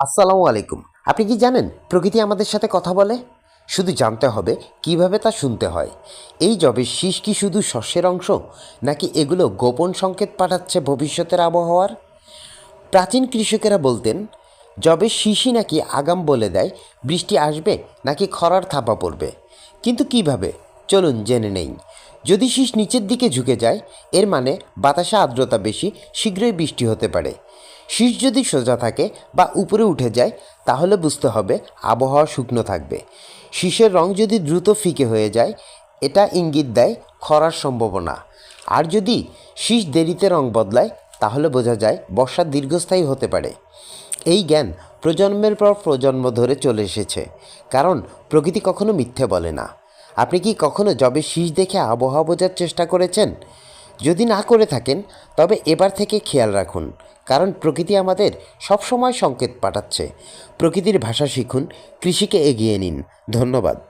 আসসালামু আলাইকুম। আপনি কি জানেন প্রকৃতি আমাদের সাথে কথা বলে? শুধু জানতে হবে কীভাবে তা শুনতে হয়। এই জবের শীষ কি শুধু শস্যের অংশ, নাকি এগুলো গোপন সংকেত পাঠাচ্ছে ভবিষ্যতের আবহাওয়ার? প্রাচীন কৃষকেরা বলতেন জবের শীষই নাকি আগাম বলে দেয়, বৃষ্টি আসবে নাকি খরার থাপা পড়বে। কিন্তু কীভাবে? চলুন জেনে নেই। যদি শীষ নিচের দিকে ঝুঁকে যায়, এর মানে বাতাসে আর্দ্রতা বেশি, শীঘ্রই বৃষ্টি হতে পারে। শীষ যদি সোজা থাকে বা উপরে উঠে যায়, তাহলে বুঝতে হবে আবহাওয়া শুকনো থাকবে। শীষের রং যদি দ্রুত ফিকে হয়ে যায়, এটা ইঙ্গিত দেয় খরার সম্ভাবনা। আর যদি শীষ দেরিতে রং বদলায়, তাহলে বোঝা যায় বর্ষা দীর্ঘস্থায়ী হতে পারে। এই জ্ঞান প্রজন্মের পর প্রজন্ম ধরে চলে এসেছে, কারণ প্রকৃতি কখনো মিথ্যে বলে না। আপনি কি কখনো জবে শীষ দেখে আবহাওয়া বোঝার চেষ্টা করেছেন? যদি না করে থাকেন, তবে এবার থেকে খেয়াল রাখুন কারণ প্রকৃতি আমাদের সবসময় সংকেত পাঠাচ্ছে। প্রকৃতির ভাষা শিখুন কৃষিকে এগিয়ে নিন। ধন্যবাদ।